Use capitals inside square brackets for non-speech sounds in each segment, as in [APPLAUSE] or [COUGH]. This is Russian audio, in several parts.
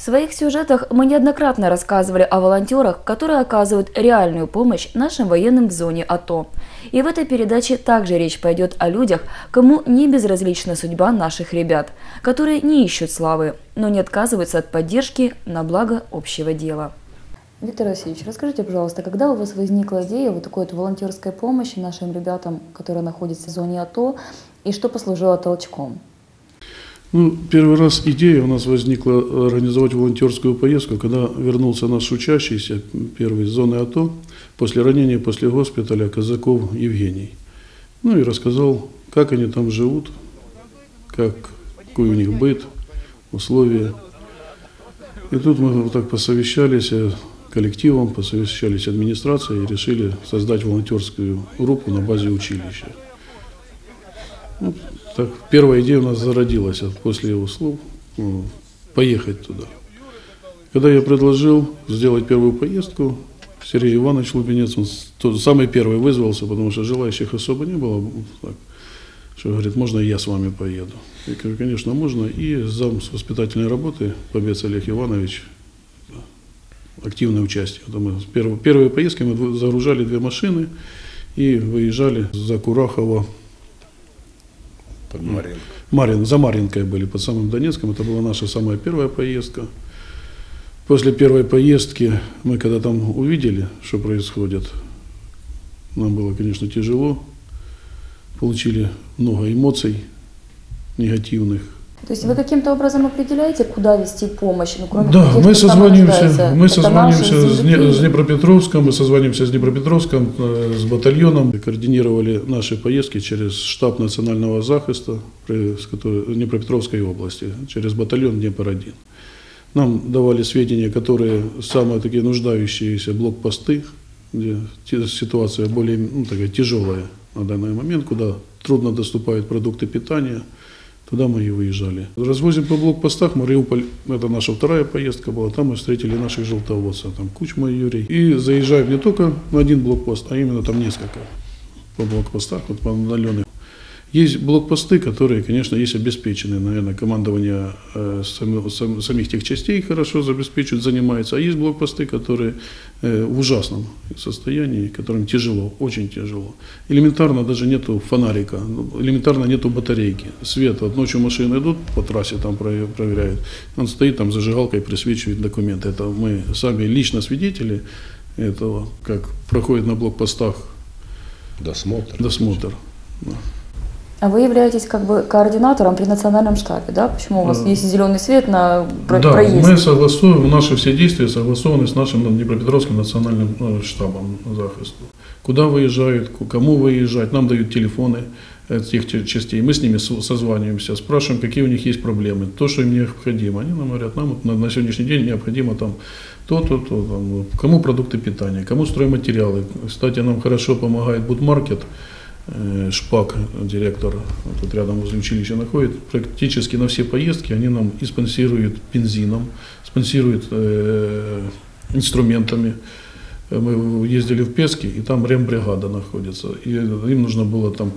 В своих сюжетах мы неоднократно рассказывали о волонтерах, которые оказывают реальную помощь нашим военным в зоне АТО. И в этой передаче также речь пойдет о людях, кому не безразлична судьба наших ребят, которые не ищут славы, но не отказываются от поддержки на благо общего дела. Виктор Васильевич, расскажите, пожалуйста, когда у вас возникла идея вот такой вот волонтерской помощи нашим ребятам, которые находятся в зоне АТО, и что послужило толчком? Ну, первый раз идея у нас возникла организовать волонтерскую поездку, когда вернулся наш учащийся, первый из зоны АТО, после ранения, после госпиталя, Казаков Евгений. Ну и рассказал, как они там живут, как, какой у них быт, условия. И тут мы вот так посовещались э, коллективом, посовещались администрацией и решили создать волонтерскую группу на базе училища. Ну, так, первая идея у нас зародилась после его слов ну, поехать туда. Когда я предложил сделать первую поездку, Сергей Иванович Лубенец, он тот, самый первый вызвался, потому что желающих особо не было. Так, что говорит, можно я с вами поеду. Я говорю, конечно, можно. И зам с воспитательной работы, Побец Олег Иванович, активное участие. Мы, первые, первые поездки мы загружали две машины и выезжали за Курахово под Маринкой. Марин, за Маринкой были, под самым Донецком. Это была наша самая первая поездка. После первой поездки мы когда там увидели, что происходит, нам было, конечно, тяжело. Получили много эмоций негативных. То есть вы каким-то образом определяете, куда вести помощь? Ну, кроме да, тех, мы созвонимся, мы созвонимся с, с Днепропетровском, мы созвонимся с Днепропетровском, э, с батальоном, координировали наши поездки через штаб национального захиста которой, Днепропетровской области, через батальон Днепр-1. Нам давали сведения, которые самые такие нуждающиеся блокпосты, где ситуация более ну, такая тяжелая на данный момент, куда трудно доступают продукты питания – Туда мы и выезжали. Развозим по блокпостах. Мариуполь, это наша вторая поездка была. Там мы встретили наших желтоводцев. Там Кучма и Юрий. И заезжаем не только на один блокпост, а именно там несколько по блокпостах, вот по удаленных. Есть блокпосты, которые, конечно, есть обеспечены, наверное, командование э, сам, сам, самих тех частей хорошо забеспечивают, занимается. А есть блокпосты, которые э, в ужасном состоянии, которым тяжело, очень тяжело. Элементарно даже нету фонарика, ну, элементарно нету батарейки. Свет, вот ночью машины идут по трассе, там проверяют. Он стоит там зажигалкой, присвечивает документы. Это мы сами лично свидетели этого, как проходит на блокпостах досмотр. Досмотр. Да. А вы являетесь как бы координатором при национальном штабе, да? Почему у вас есть зеленый свет на про да, проезд? мы согласуем, наши все действия согласованы с нашим Днепропетровским национальным ну, штабом захисту. Куда выезжают, кому выезжать, нам дают телефоны этих частей, мы с ними созваниваемся, спрашиваем, какие у них есть проблемы, то, что им необходимо. Они нам говорят, нам на, на сегодняшний день необходимо там то, то, там, кому продукты питания, кому стройматериалы. Кстати, нам хорошо помогает Будмаркет, Э, Шпак, директор, тут рядом возле училища находит, практически на все поездки они нам и спонсируют бензином, спонсируют э, инструментами. Мы ездили в Пески, и там рембригада находится. И им нужно было там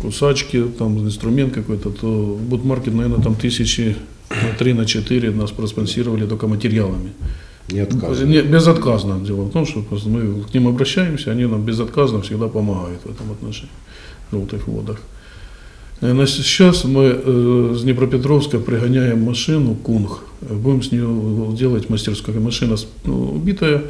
кусачки, там инструмент какой-то, то Будмаркет, наверное, там тысячи три на четыре нас проспонсировали только материалами. Отказано. Не, безотказно. Дело в том, что мы к ним обращаемся, они нам безотказно всегда помогают в этом отношении, в желтых водах. На сейчас мы э, с Днепропетровска пригоняем машину Кунг. Будем с нее делать мастерскую. Машина ну, убитая,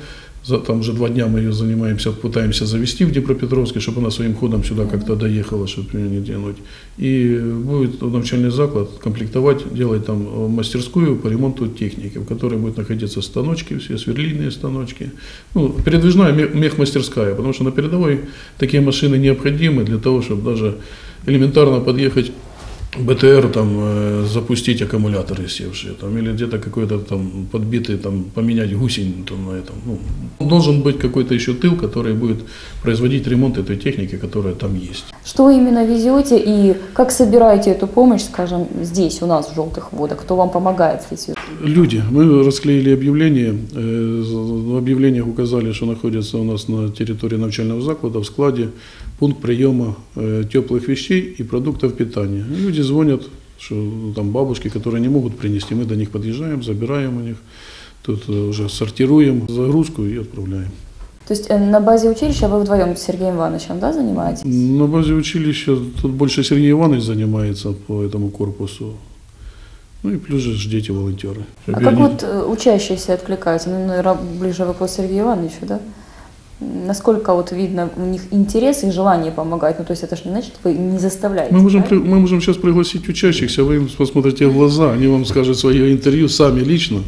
за, там уже два дня мы ее занимаемся, пытаемся завести в Днепропетровске, чтобы она своим ходом сюда как-то доехала, чтобы ее не тянуть. И будет начальный заклад комплектовать, делать там э, мастерскую по ремонту техники, в которой будут находиться станочки, все сверлильные станочки. Ну, передвижная мехмастерская, потому что на передовой такие машины необходимы для того, чтобы даже элементарно подъехать БТР там э, запустить аккумуляторы севшие, там, или где-то какой-то там подбитый, там, поменять гусень там, на этом. Ну, должен быть какой-то еще тыл, который будет производить ремонт этой техники, которая там есть. Что именно везете и как собираете эту помощь, скажем, здесь, у нас в Желтых водах? Кто вам помогает здесь? Люди. Мы расклеили объявление. Э, в объявлениях указали, что находится у нас на территории начального заклада в складе пункт приема э, теплых вещей и продуктов питания. Люди звонят, что там бабушки, которые не могут принести, мы до них подъезжаем, забираем у них, тут э, уже сортируем загрузку и отправляем. То есть э, на базе училища вы вдвоем с Сергеем Ивановичем, да, занимаетесь? На базе училища тут больше Сергей Иванович занимается по этому корпусу. Ну и плюс же дети волонтеры. А как вот учащиеся откликаются? Ну, наверное, ближе вопрос Сергею Ивановичу, да? Насколько вот видно у них интерес и желание помогать? Ну, то есть это же не значит, вы не заставляете. Мы можем, при, мы можем сейчас пригласить учащихся, вы им посмотрите в глаза, они вам скажут свое интервью сами лично.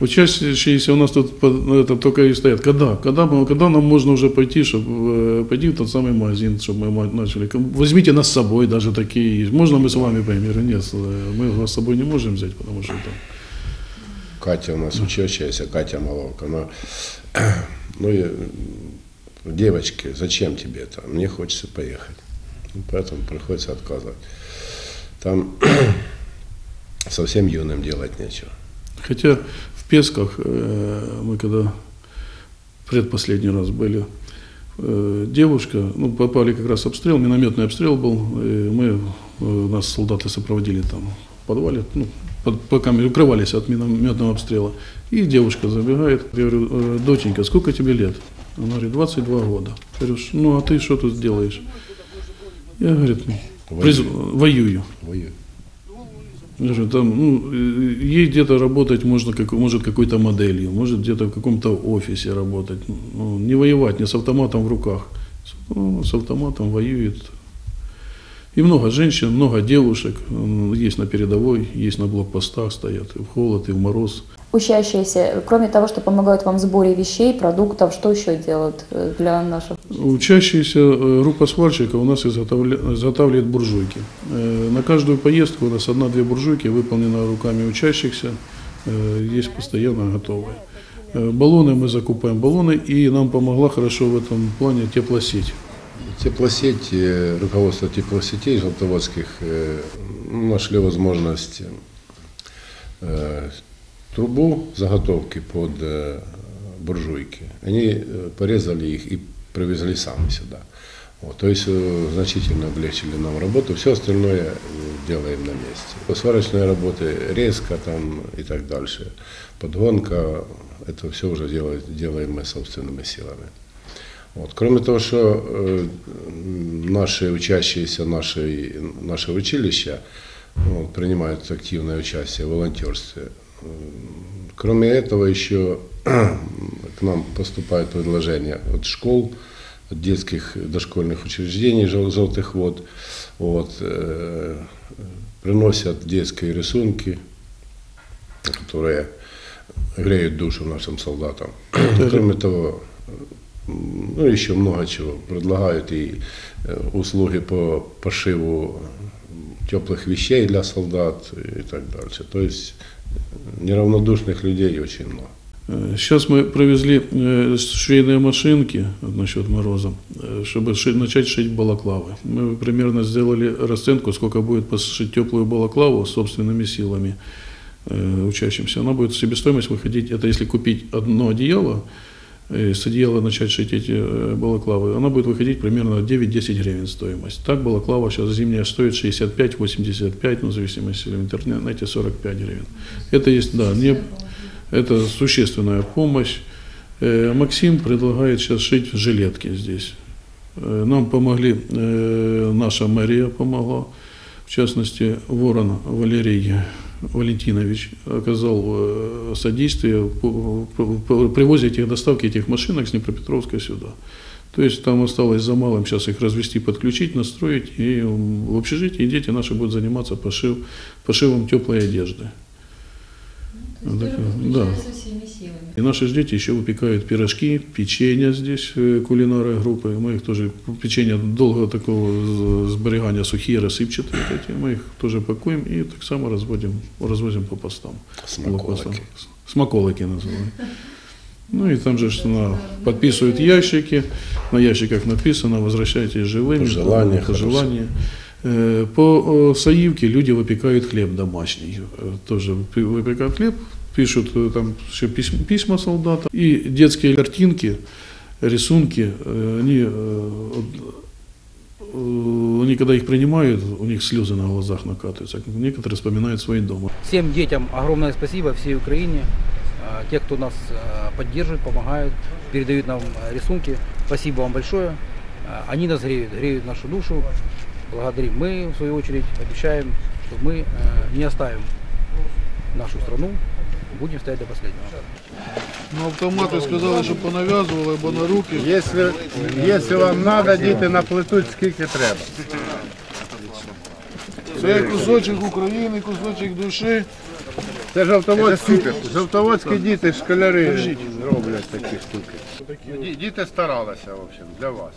Учащиеся у нас тут это, только и стоят. Когда? Когда, когда нам можно уже пойти, чтобы э, пойти в тот самый магазин, чтобы мы начали. Возьмите нас с собой, даже такие Можно мы с вами поймем? Нет, э, мы вас с собой не можем взять, потому что там. Катя у нас учащаяся, Катя Маловка, она, [CLEARS THROAT] ну, девочки, зачем тебе это? Мне хочется поехать. Ну, поэтому приходится отказывать. Там [CLEARS THROAT] совсем юным делать нечего. Хотя в Песках э, мы когда предпоследний раз были, э, девушка, ну, попали как раз обстрел, минометный обстрел был, и мы, э, нас солдаты сопроводили там в подвале, ну, под, пока укрывались от минометного обстрела. И девушка забегает, я говорю, доченька, сколько тебе лет? Она говорит, 22 года. Я говорю, ну а ты что тут делаешь? Я, говорит, приз... воюю. Воюю. Там, ну, ей где-то работать можно, как, может какой-то моделью, может где-то в каком-то офисе работать. Ну, не воевать, не с автоматом в руках. Ну, с автоматом воюет. И много женщин, много девушек есть на передовой, есть на блокпостах стоят, и в холод, и в мороз учащиеся, кроме того, что помогают вам в сборе вещей, продуктов, что еще делают э, для наших? Учащиеся э, группа сварщиков у нас изготавливает буржуйки. Э, на каждую поездку у нас одна-две буржуйки выполнены руками учащихся, есть постоянно готовые. Баллоны мы закупаем баллоны, и нам помогла хорошо в этом плане теплосеть. Теплосеть, руководство теплосетей желтоводских нашли возможность трубу заготовки под буржуйки. Они порезали их и привезли сами сюда. Вот, то есть значительно облегчили нам работу. Все остальное делаем на месте. Сварочные работы, резко там и так дальше, подгонка, это все уже делаем, делаем мы собственными силами. Вот. Кроме того, что э, наши учащиеся нашей, нашего училища вот, принимают активное участие в волонтерстве, Кроме этого, еще к нам поступают предложения от школ, от детских дошкольных учреждений желтых вод. Вот, э, приносят детские рисунки, которые греют душу нашим солдатам. Кроме того, ну, еще много чего предлагают и э, услуги по пошиву теплых вещей для солдат и так дальше. То есть неравнодушных людей очень много. Сейчас мы провезли э, швейные машинки насчет мороза, э, чтобы начать шить балаклавы. Мы примерно сделали расценку, сколько будет пошить теплую балаклаву собственными силами э, учащимся. Она будет себестоимость выходить, это если купить одно одеяло, с начать шить эти балаклавы, она будет выходить примерно 9-10 гривен стоимость. Так балаклава сейчас зимняя стоит 65-85, ну, в зависимости в интернете 45 гривен. Это есть, да, не, это существенная помощь. Э, Максим предлагает сейчас шить жилетки здесь. Э, нам помогли, э, наша мэрия помогла, в частности, Ворон Валерий Валентинович оказал э, содействие при привозе этих доставки этих машинок с Днепропетровска сюда. То есть там осталось за малым сейчас их развести, подключить, настроить, и в общежитии дети наши будут заниматься пошив, пошивом теплой одежды. Ну, то есть да. И наши дети еще выпекают пирожки, печенье здесь, э, кулинары группы. Мы их тоже, печенье долго такого сберегания сухие, рассыпчатые, эти, мы их тоже пакуем и так само разводим, развозим по постам. Смаколики. Смаколики называем. Ну и там же на, подписывают ящики, на ящиках написано «Возвращайтесь живыми». Пожелания. Пожелания. Э, по Саивке люди выпекают хлеб домашний. Э, тоже выпекают хлеб, пишут э, там еще письма, письма солдатам. И детские картинки, рисунки, они э, они когда их принимают, у них слезы на глазах накатываются. Некоторые вспоминают свои дома. Всем детям огромное спасибо, всей Украине. А, Те, кто нас поддерживает, помогают, передают нам рисунки. Спасибо вам большое. А, Они нас греют, греют нашу душу. Благодарим. Мы, в свою очередь, обещаем, что мы не оставим нашу страну, будем стоять до последнего. Ну, автоматы сказали, що понав'язували, бо на руки. Якщо, якщо вам треба, діти наплетуть скільки треба. Це кусочок України, кусочок душі. Це жовтоводські, жовтоводські діти, школяри роблять такі штуки. Діти старалися, в общем, для вас.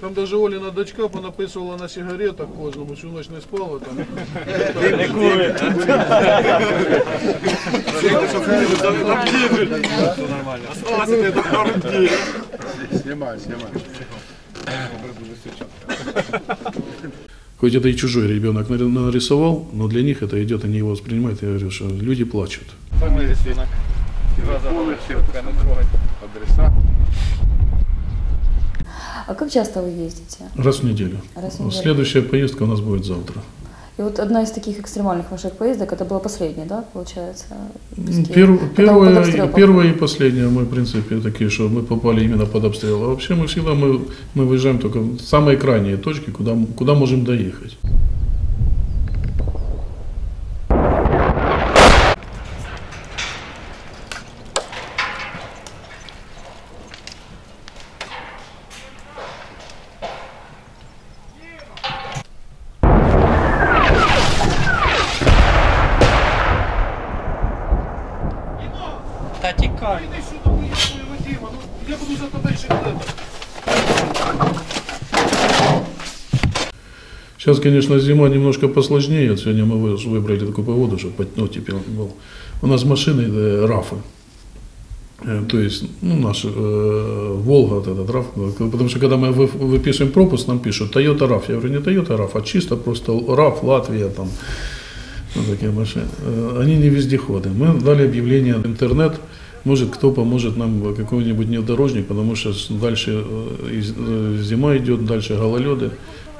Там даже Оліна дочка понаписувала на сигаретах кожному, всю ніч не спала там. Знімай, знімай. Хоть это и чужой ребенок нар- нарисовал, но для них это идет, они его воспринимают. Я говорю, что люди плачут. Адреса. А как часто вы ездите? Раз в неделю. Раз в неделю. Следующая поездка у нас будет завтра. И вот одна из таких экстремальных ваших поездок, это была последняя, да, получается? под первая, первая и последняя мы, в принципе, такие, что мы попали именно под обстрел. А вообще мы всегда мы, мы выезжаем только в самые крайние точки, куда, куда можем доехать. Та тікай. Сейчас, конечно, зима немножко посложнее. Сегодня мы вы- выбрали такую погоду, чтобы ну, теперь был. У нас машины э, рафы. Э, То есть, ну, наш э, Волга, вот этот РАФ, э, потому что когда мы вы- выписываем пропуск, нам пишут Toyota RAF. Я говорю, не Toyota RAF, а чисто просто RAF, Латвия, там, вот такие машины. Э, Они не вездеходы. Мы дали объявление в интернет, может кто поможет нам э, какой-нибудь внедорожник, потому что дальше э, э, зима идет, дальше гололеды.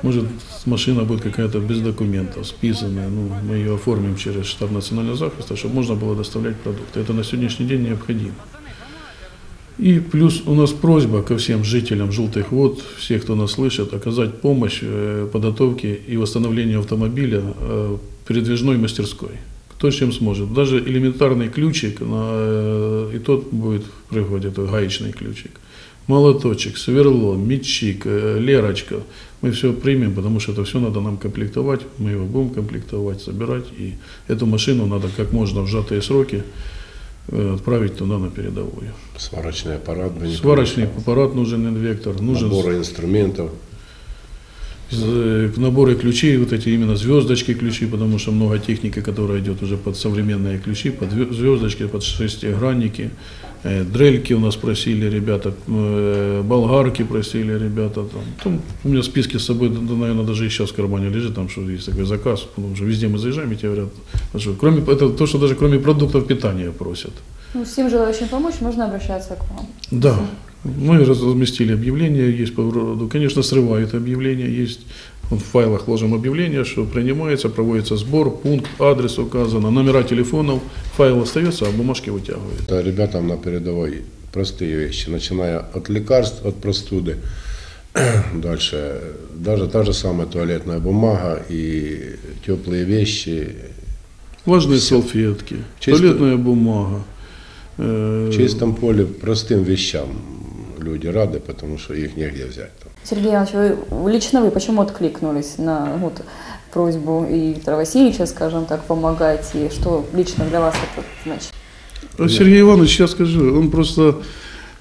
Может машина будет какая-то без документов, списанная. Ну, мы ее оформим через штаб национального захиста, чтобы можно было доставлять продукты. Это на сегодняшний день необходимо. И плюс у нас просьба ко всем жителям Желтых Вод, всех, кто нас слышит, оказать помощь подготовке и восстановлению автомобиля передвижной мастерской. Кто чем сможет. Даже элементарный ключик, и тот будет в приходе, это гаечный ключик. Молоточек, сверло, мечик, лерочка. Мы все примем, потому что это все надо нам комплектовать. Мы его будем комплектовать, собирать. И эту машину надо как можно в сжатые сроки отправить туда на передовую. Сварочный аппарат. Сварочный аппарат нужен, инвектор, нужен Наборы инструментов. З- наборы ключей, вот эти именно звездочки ключи, потому что много техники, которая идет уже под современные ключи, под звездочки, под шестигранники. Э, Дрельки у нас просили ребята, э, болгарки просили ребята. Там. Там у меня списки с собой, да, наверное, даже и сейчас в кармане лежит, там что есть такой заказ, потому что везде мы заезжаем, и тебе говорят, а что, кроме, это то, что даже кроме продуктов питания просят. Ну, всем желающим помочь можно обращаться к вам. Да, мы разместили объявление, есть по городу. Конечно, срывают объявление, есть в файлах ложим объявление, что принимается, проводится сбор, пункт, адрес указано, номера телефонов, файл остается, а бумажки вытягивают. Это ребятам на передовой простые вещи, начиная от лекарств, от простуды, [CLEARS THROAT] дальше даже та же самая туалетная бумага и теплые вещи, Важные Всё. салфетки, Чисто- туалетная бумага. э, в чистом поле простым вещам люди рады, потому что их негде взять. Там. Сергей Иванович, вы, лично вы почему откликнулись на вот, просьбу и Виктора Васильевича, скажем так, помогать, и что лично для вас это значит? А Сергей Иванович, я скажу, он просто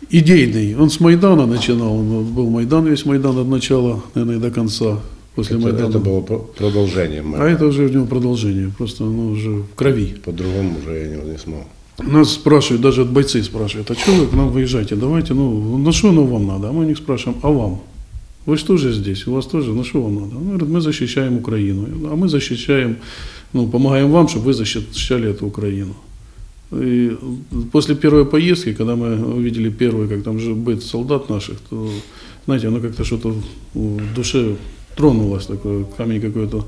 идейный. Он с Майдана начинал, он был Майдан, весь Майдан от начала, наверное, и до конца. После Это, Майдана. это было про- продолжением. А это уже в него продолжение, просто оно уже в крови. По-другому уже я не, не смог. Нас спрашивают, даже от бойцы спрашивают, а что вы к нам выезжаете, давайте, ну, на что оно вам надо? А мы у них спрашиваем, а вам? Вы что же здесь? У вас тоже, на что вам надо? Он говорит, мы защищаем Украину, а мы защищаем, ну, помогаем вам, чтобы вы защищали эту Украину. И после первой поездки, когда мы увидели первый, как там же быт солдат наших, то знаете, оно как-то что-то в душе тронулось, такое камень какой-то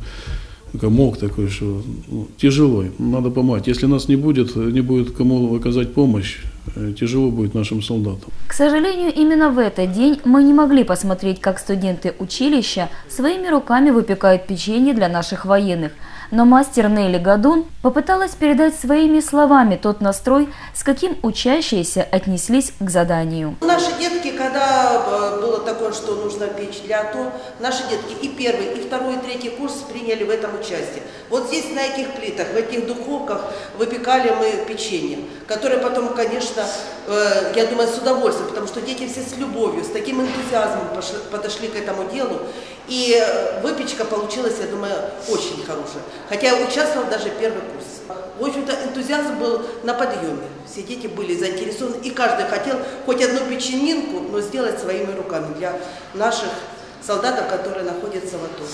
комок такой, что ну, тяжело, надо помогать. Если нас не будет, не будет кому оказать помощь, э, тяжело будет нашим солдатам. К сожалению, именно в этот день мы не могли посмотреть, как студенты училища своими руками выпекают печенье для наших военных – но мастер Нелли Гадун попыталась передать своими словами тот настрой, с каким учащиеся отнеслись к заданию. Наши детки, когда э, было такое, что нужно печь для АТО, наши детки и первый, и второй, и третий курс приняли в этом участие. Вот здесь на этих плитах, в этих духовках выпекали мы печенье, которое потом, конечно, э, я думаю, с удовольствием, потому что дети все с любовью, с таким энтузиазмом подошли к этому делу. И э, выпечка получилась, я думаю, очень хорошая. Хотя я участвовал даже первый курс. В общем-то, энтузиазм был на подъеме. Все дети были заинтересованы, и каждый хотел хоть одну печенинку, но сделать своими руками для наших солдатов, которые находятся в АТО.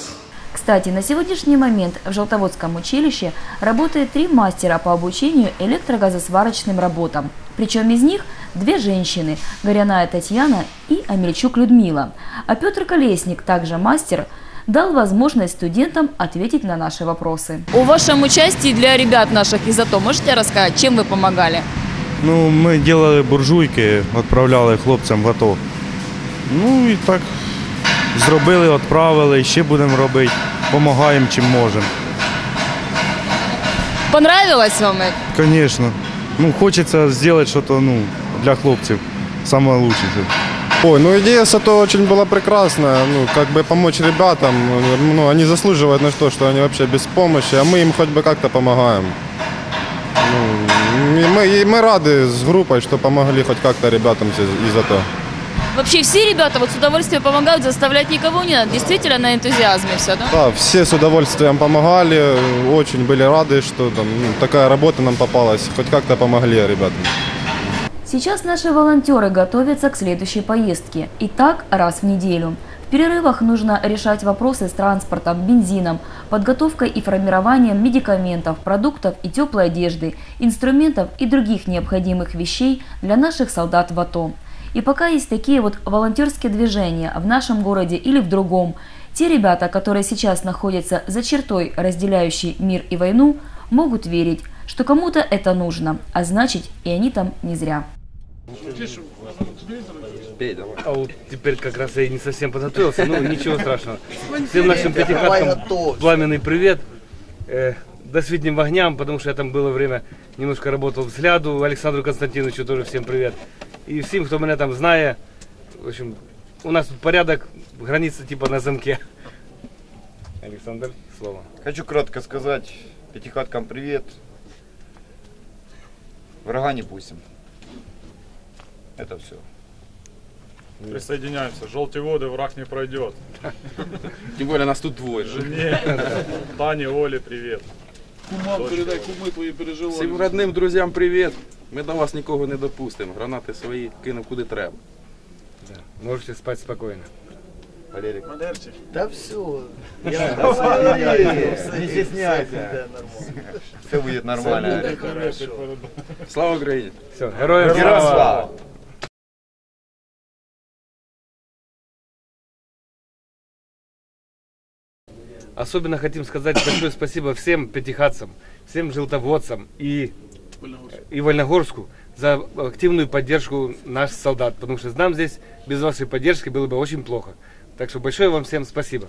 Кстати, на сегодняшний момент в Желтоводском училище работает три мастера по обучению электрогазосварочным работам. Причем из них две женщины – Горяная Татьяна и Амельчук Людмила. А Петр Колесник, также мастер, дал возможность студентам ответить на наши вопросы. О вашем участии для ребят наших из АТО можете рассказать, чем вы помогали? Ну, мы делали буржуйки, відправляли хлопцям в АТО. Ну і так зробили, відправили, ще будемо робити. Помагаємо чим можемо. Понравилось вам? Звісно. Ну, хочеться зробити щось ну, для хлопців. Саме лучше. Ой, ну идея САТО очень была прекрасная, ну, как бы помочь ребятам, ну, они заслуживают на то, что они вообще без помощи, а мы им хоть бы как-то помогаем. Ну, и мы, и мы рады с группой, что помогли хоть как-то ребятам из АТО. Вообще все ребята вот с удовольствием помогают, заставлять никого не надо. Действительно на энтузиазме все, да? Да, все с удовольствием помогали, очень были рады, что там ну, такая работа нам попалась, хоть как-то помогли ребятам. Сейчас наши волонтеры готовятся к следующей поездке. И так раз в неделю. В перерывах нужно решать вопросы с транспортом, бензином, подготовкой и формированием медикаментов, продуктов и теплой одежды, инструментов и других необходимых вещей для наших солдат в АТО. И пока есть такие вот волонтерские движения в нашем городе или в другом, те ребята, которые сейчас находятся за чертой, разделяющей мир и войну, могут верить, что кому-то это нужно, а значит и они там не зря. А вот теперь как раз я не совсем подготовился, ну ничего страшного. Всем нашим пятихаткам пламенный привет. Э, до светним огням, потому что я там было время, немножко работал взгляду. Александру Константиновичу тоже всем привет. И всем, кто меня там знает. В общем, у нас тут порядок, граница типа на замке. Александр, слово. Хочу кратко сказать пятихаткам привет. Врага не пустим Это все. Присоединяемся. Желтые воды враг не пройдет. Тем более нас тут двое. Жене, Тане, Оле привет. Кумам передай, куми твої переживання. Всім родним друзям привіт. Ми до вас нікого не допустимо. Гранати свої кинув куди треба. Да. Можете спать спокойно. Валерик. Валерчик. Да все. Не стесняйся. Все будет нормально. Слава Україні! Все, героям Героям слава! Особенно хотим сказать большое спасибо всем пятихатцам, всем желтоводцам и, и Вольногорску за активную поддержку наших солдат, потому что нам здесь без вашей поддержки было бы очень плохо. Так что большое вам всем спасибо.